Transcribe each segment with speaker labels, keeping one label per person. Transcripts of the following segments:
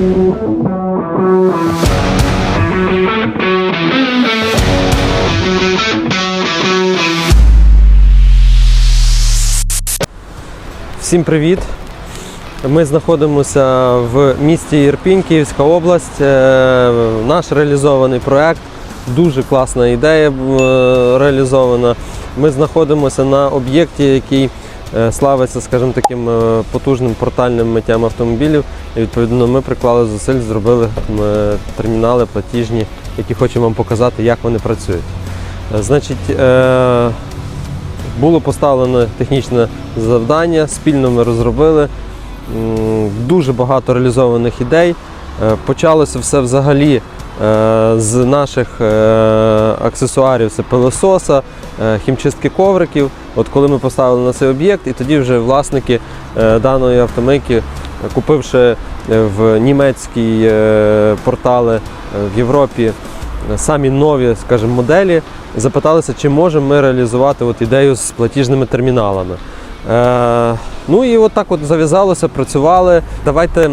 Speaker 1: Всім привіт! Ми знаходимося в місті Ірпінь, Київська область. Е, Наш реалізований проект. Дуже класна ідея е, реалізована. Ми знаходимося на об'єкті, який славиться, скажімо, таким е, потужним портальним миттям автомобілів. І відповідно ми приклали зусиль, зробили е, термінали платіжні, які хочемо вам показати, як вони працюють. Е, Значить, е, було поставлено технічне завдання, спільно ми розробили. Дуже багато реалізованих ідей. Е, Почалося все взагалі е, з наших е, аксесуарів, це пилососа, е, хімчистки ковриків. От коли ми поставили на цей об'єкт, і тоді вже власники е, даної автомийки, купивши е, в німецькі е, портали в Європі самі нові, скажімо, моделі, запиталися, чи можемо ми реалізувати от ідею з платіжними терміналами. Ну і от так от зав'язалося, працювали. Давайте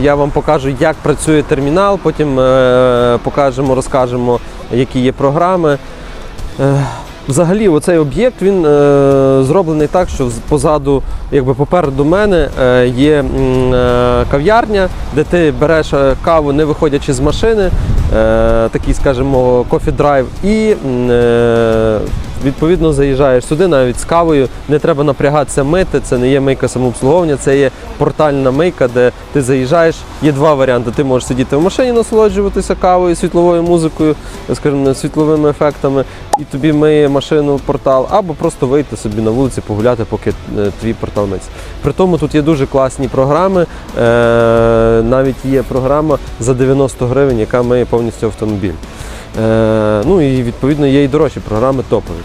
Speaker 1: я вам покажу, як працює термінал, потім покажемо, розкажемо, які є програми. Е, Взагалі, оцей об'єкт він е, зроблений так, що позаду, якби попереду мене е, є кав'ярня, де ти береш каву, не виходячи з машини, такий, скажімо, кофі-драйв, і відповідно заїжджаєш сюди навіть з кавою. Не треба напрягатися мити, це не є мийка самообслуговування, це є портальна мийка, де ти заїжджаєш. Є два варіанти. Ти можеш сидіти в машині, насолоджуватися кавою, світловою музикою, скажімо, світловими ефектами, і тобі миє машину портал, або просто вийти собі на вулиці, погуляти, поки е, твій портал миться. При тому тут є дуже класні програми. Е, навіть є програма за 90 гривень, яка миє повністю автомобіль. Е, ну і відповідно є і дорожчі програми топові.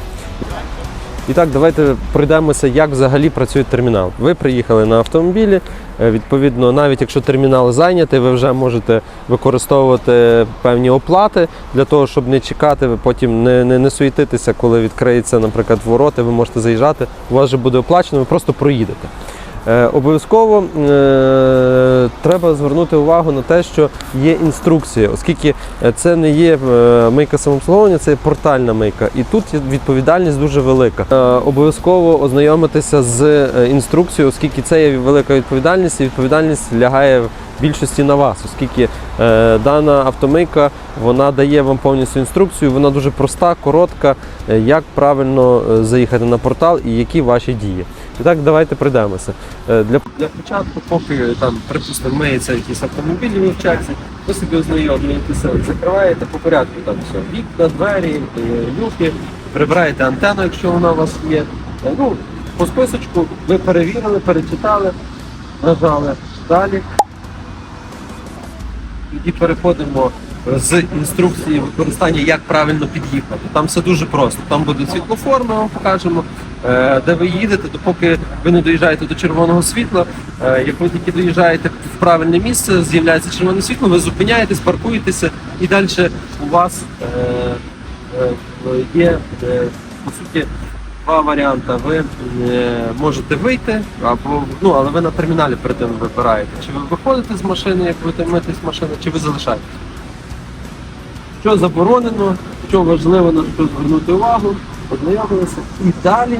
Speaker 1: І так, давайте пройдемося, як взагалі працює термінал. Ви приїхали на автомобілі. е, Відповідно, навіть якщо термінал зайнятий, ви вже можете використовувати певні оплати для того, щоб не чекати, ви потім не, не, не суєтитися, коли відкриється, наприклад, вороти, ви можете заїжджати, у вас вже буде оплачено, ви просто проїдете. Е, Обов'язково е, треба звернути увагу на те, що є інструкція, оскільки е, це не є мийка самообслуговування, це є портальна мийка. І тут відповідальність дуже велика. Обов'язково ознайомитися з інструкцією, оскільки це є велика відповідальність, і відповідальність лягає в більшості на вас, оскільки дана автомийка вона дає вам повністю інструкцію. Вона дуже проста, коротка, як правильно заїхати на портал і які ваші дії. І так, давайте пройдемося. Е, Для, для початку, поки там, припустимо, миється якийсь автомобіль в черзі, ви собі ознайомлюєтеся, закриваєте по порядку там все. Вікна, двері, е, люки, прибираєте антенну, якщо вона у вас є. Е, Ну, по списочку ви перевірили, перечитали, нажали далі. Тоді переходимо з інструкції використання, як правильно під'їхати. Там все дуже просто. Там буде світлофор, ми вам покажемо, е, де ви їдете, допоки ви не доїжджаєте до червоного світла. Е, Як ви тільки доїжджаєте в правильне місце, з'являється червоне світло, ви зупиняєтесь, паркуєтеся і далі у вас е, є по суті. Два варіанти. Ви можете вийти, або ну, але ви на терміналі перед тим вибираєте. Чи ви виходите з машини, як будете митись з машини, чи ви залишаєтесь. Що заборонено, що важливо на що звернути увагу, ознайомилися. І далі,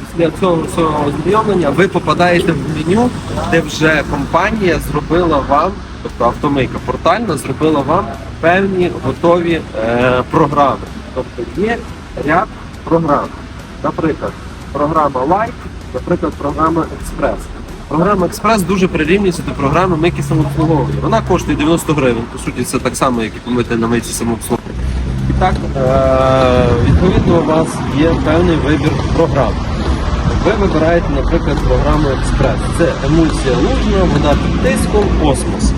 Speaker 1: після цього всього ознайомлення, ви попадаєте в меню, де вже компанія зробила вам, тобто автомийка портальна, зробила вам певні готові е, програми. Тобто є ряд програм. Наприклад, програма Light, наприклад, програма Express. Програма Експрес дуже прирівнюється до програми мийки самообслуговування. Вона коштує 90 гривень. По суті, це так само, як і помити на мийці самообслуговування. І так, е- відповідно, у вас є певний вибір програм. Ви вибираєте, наприклад, програму Експрес. Це емульсія лужна, вода під тиском, космос.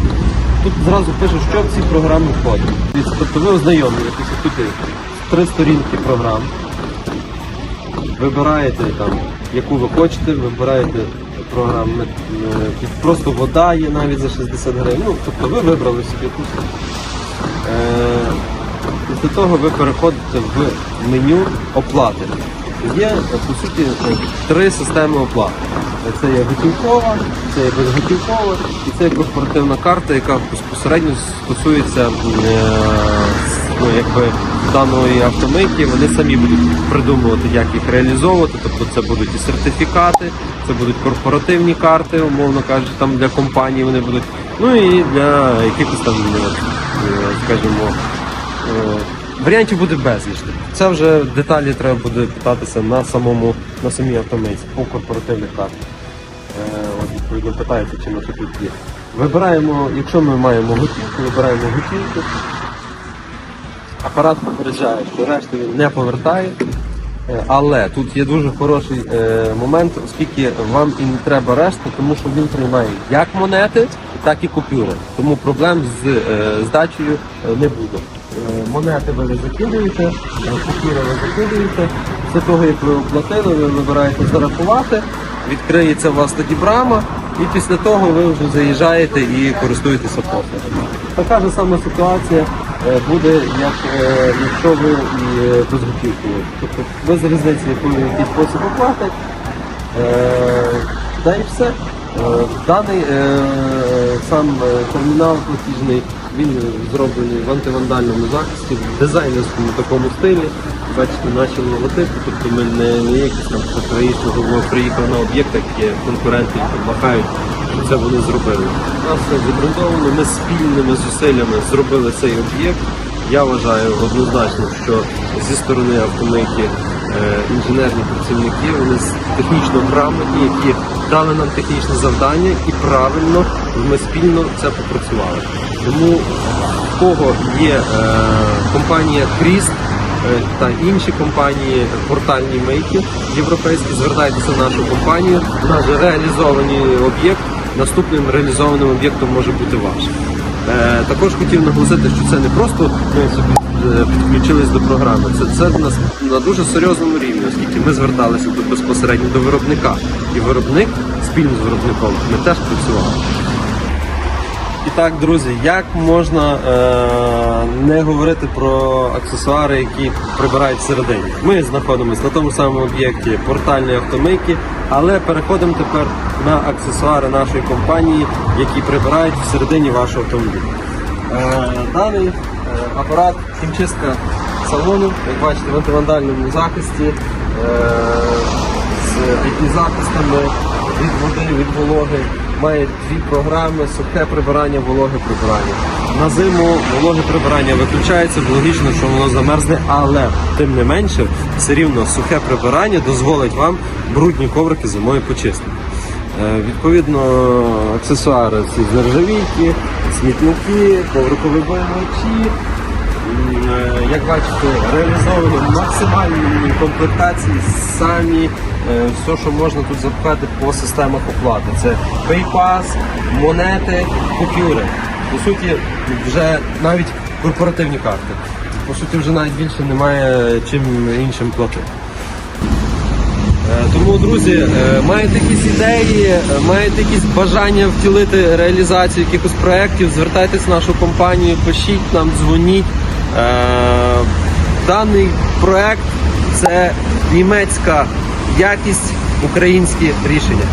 Speaker 1: Тут зразу пише, що в ці програми входить. Тобто ви ознайомлюєтеся тут три сторінки програм. Вибираєте там, яку ви хочете, вибираєте програму. е, Просто вода є навіть за 60 гривень. Ну, тобто ви вибрали собі якусь. Е, Після того ви переходите в меню оплати. Є е, по суті е, три системи оплати. Е, Це є готівкова, це є безготівкова і це є корпоративна карта, яка безпосередньо стосується е, ну, якби, даної автомийки. Вони самі будуть придумувати, як їх реалізовувати. Тобто це будуть і сертифікати, це будуть корпоративні карти, умовно кажучи, там для компаній вони будуть. Ну і для якихось там, е, скажімо, е, Варіантів буде безліч. Це вже деталі треба буде питатися на самому на самій автомейці по корпоративних картах. Е, от відповідно питається, чи на тут є. Вибираємо, якщо ми маємо готівку, вибираємо готівку. Апарат попереджає, що решту він не повертає. Е, Але тут є дуже хороший е, момент, оскільки вам і не треба решту, тому що він приймає як монети, так і купюри. Тому проблем з е, здачею не буде. Монети ви закидуєте, купюри ви закидуєте. Після того, як ви оплатили, ви вибираєте зарахувати, відкриється у вас тоді брама, і після того ви вже заїжджаєте і користуєтеся послугами. Така ж сама ситуація буде, як е, якщо ви е. Тобто без різниці, який який спосіб оплати. Е, Та й все. Е, Даний е, сам е, термінал платіжний, він зроблений в антивандальному захисті, в дизайнерському такому стилі. Бачите, наші логотипи, тобто ми не, не якісь там ми приїхали на об'єкт, як є конкуренти, які махають, що це вони зробили. Нас все забрендовано, ми спільними зусиллями зробили цей об'єкт. Я вважаю однозначно, що зі сторони автомийки е, інженерні працівники, вони технічно грамотні, які дали нам технічне завдання і правильно ми спільно це попрацювали. Тому в кого є е, компанія Кріст е, та інші компанії портальні мейки європейські, звертайтеся в нашу компанію. У нас же реалізований об'єкт. Наступним реалізованим об'єктом може бути ваш. Е, також хотів наголосити, що це не просто ми собі е, підключились до програми. Це, це в нас на дуже серйозному рівні, оскільки ми зверталися тут безпосередньо до виробника. І виробник спільно з виробником ми теж працювали. І так, друзі, як можна е, не говорити про аксесуари, які прибирають всередині? Ми знаходимося на тому самому об'єкті портальної автомийки, але переходимо тепер на аксесуари нашої компанії, які прибирають всередині вашого автомобіля. Е, даний е, апарат хімчистка салону, як бачите, в антивандальному захисті. Е, з IP-захистами від води, від вологи. Має дві програми: сухе прибирання, вологе прибирання. На зиму вологе прибирання виключається, бо логічно, що воно замерзне, але тим не менше, все рівно сухе прибирання дозволить вам брудні коврики зимою почистити. Е, Відповідно, аксесуари з нержавійки, смітники, ковриковибивачі, М, е, Як бачите, реалізовано в максимальній комплектації самі е, все, що можна тут запхати по системах оплати. Це PayPass, монети, купюри. По суті, вже навіть корпоративні карти. По суті, вже навіть більше немає чим іншим платити. Е, Тому, друзі, е, маєте якісь ідеї, е, маєте якісь бажання втілити реалізацію якихось проєктів, звертайтесь в нашу компанію, пишіть нам, дзвоніть. Даний проєкт це німецька якість, українські рішення.